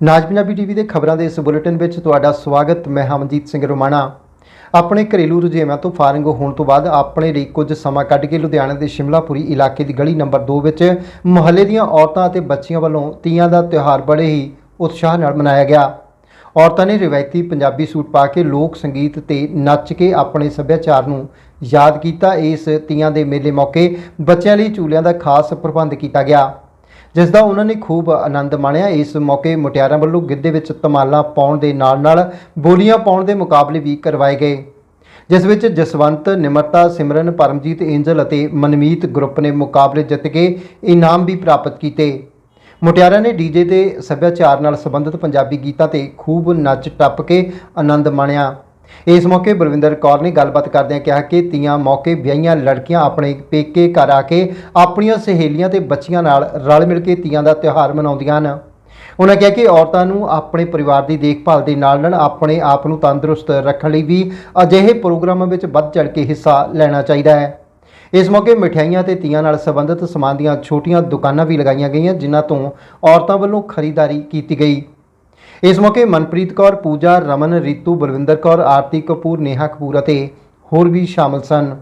ਨਾਜ Punjabi TV ਦੇ ਖਬਰਾਂ ਦੇ ਇਸ ਬੁਲੇਟਿਨ ਵਿੱਚ ਤੁਹਾਡਾ ਸਵਾਗਤ, ਮੈਂ ਹਮਜੀਤ ਸਿੰਘ ਰੋਮਾਣਾ। ਆਪਣੇ ਘਰੇਲੂ ਰੁਝੇਵਾਂ ਤੋਂ ਫਾਰਿੰਗ ਹੋਣ ਤੋਂ ਬਾਅਦ ਆਪਣੇ ਲਈ ਕੁਝ ਸਮਾਂ ਕੱਢ ਕੇ ਲੁਧਿਆਣਾ ਦੇ ਸ਼ਿਮਲਾਪੁਰੀ ਇਲਾਕੇ ਦੀ ਗਲੀ ਨੰਬਰ 2 ਵਿੱਚ ਮੁਹੱਲੇ ਦੀਆਂ ਔਰਤਾਂ ਅਤੇ ਬੱਚੀਆਂ ਵੱਲੋਂ ਤੀਆਂ ਦਾ ਤਿਉਹਾਰ ਬੜੇ ਹੀ ਉਤਸ਼ਾਹ ਨਾਲ ਮਨਾਇਆ ਗਿਆ। ਔਰਤਾਂ ਨੇ ਰਿਵਾਇਤੀ ਪੰਜਾਬੀ ਸੂਟ ਪਾ ਕੇ ਲੋਕ ਸੰਗੀਤ ਤੇ ਨੱਚ ਕੇ ਆਪਣੇ ਸੱਭਿਆਚਾਰ ਨੂੰ ਯਾਦ ਕੀਤਾ। ਇਸ ਤੀਆਂ ਦੇ ਮੇਲੇ ਮੌਕੇ ਬੱਚਿਆਂ ਲਈ ਝੂਲਿਆਂ ਦਾ ਖਾਸ ਪ੍ਰਬੰਧ ਕੀਤਾ ਗਿਆ। ਜਿਸ ਦਾ ਉਹਨਾਂ ਨੇ ਖੂਬ ਆਨੰਦ ਮਾਣਿਆ। ਇਸ ਮੌਕੇ ਮੁਟਿਆਰਾਂ ਵੱਲੋਂ ਗਿੱਧੇ ਵਿੱਚ ਧਮਾਲਾਂ ਪਾਉਣ ਦੇ ਨਾਲ-ਨਾਲ ਬੋਲੀਆਂ ਪਾਉਣ ਦੇ ਮੁਕਾਬਲੇ ਵੀ ਕਰਵਾਏ ਗਏ। ਜਿਸ ਵਿੱਚ ਜਸਵੰਤ, ਨਿਮਰਤਾ, ਸਿਮਰਨ, ਪਰਮਜੀਤ ਏਂਜਲ ਅਤੇ ਮਨਮੀਤ ਗਰੁੱਪ ਨੇ ਮੁਕਾਬਲੇ ਜਿੱਤ ਕੇ ਇਨਾਮ ਵੀ ਪ੍ਰਾਪਤ ਕੀਤੇ। ਮੁਟਿਆਰਾਂ ਨੇ ਡੀਜੇ ਤੇ ਸੱਭਿਆਚਾਰ ਨਾਲ ਸੰਬੰਧਿਤ ਪੰਜਾਬੀ ਗੀਤਾਂ ਤੇ ਖੂਬ ਨੱਚ ਟੱਪ ਕੇ ਆਨੰਦ ਮਾਣਿਆ। ਇਸ ਮੌਕੇ ਬਲਵਿੰਦਰ ਕੌਰ ਨੇ ਗੱਲਬਾਤ ਕਰਦਿਆਂ ਕਿਹਾ ਕਿ ਤੀਆਂ ਮੌਕੇ ਵਿਆਹੀਆਂ ਲੜਕੀਆਂ ਆਪਣੇ ਪੇਕੇ ਘਰ ਆ ਕੇ ਆਪਣੀਆਂ ਸਹੇਲੀਆਂ ਤੇ ਬੱਚੀਆਂ ਨਾਲ ਰਲ ਮਿਲ ਕੇ ਤੀਆਂ ਦਾ ਤਿਉਹਾਰ ਮਨਾਉਂਦੀਆਂ ਹਨ। ਉਹਨਾਂ ਕਿਹਾ ਕਿ ਔਰਤਾਂ ਨੂੰ ਆਪਣੇ ਪਰਿਵਾਰ ਦੀ ਦੇਖਭਾਲ ਦੇ ਨਾਲ ਨਾਲ ਆਪਣੇ ਆਪ ਨੂੰ ਤੰਦਰੁਸਤ ਰੱਖਣ ਲਈ ਵੀ ਅਜਿਹੇ ਪ੍ਰੋਗਰਾਮਾਂ ਵਿੱਚ ਵੱਧ ਚੜ੍ਹ ਕੇ ਹਿੱਸਾ ਲੈਣਾ ਚਾਹੀਦਾ ਹੈ। ਇਸ ਮੌਕੇ ਮਠਿਆਈਆਂ ਤੇ ਤੀਆਂ ਨਾਲ ਸੰਬੰਧਿਤ ਸਮਾਨ ਦੀਆਂ ਛੋਟੀਆਂ ਦੁਕਾਨਾਂ ਵੀ ਲਗਾਈਆਂ ਗਈਆਂ, ਜਿਨ੍ਹਾਂ ਤੋਂ ਔਰਤਾਂ ਵੱਲੋਂ ਖਰੀਦਦਾਰੀ ਕੀਤੀ ਗਈ। ਇਸ ਮੌਕੇ ਮਨਪ੍ਰੀਤ ਕੌਰ, ਪੂਜਾ, ਰਮਨ, ਰੀਤੂ, ਬਲਵਿੰਦਰ ਕੌਰ, ਆਰਤੀ ਕਪੂਰ, ਨੇਹਾ ਕਪੂਰ ਅਤੇ ਹੋਰ ਵੀ ਸ਼ਾਮਲ ਸਨ।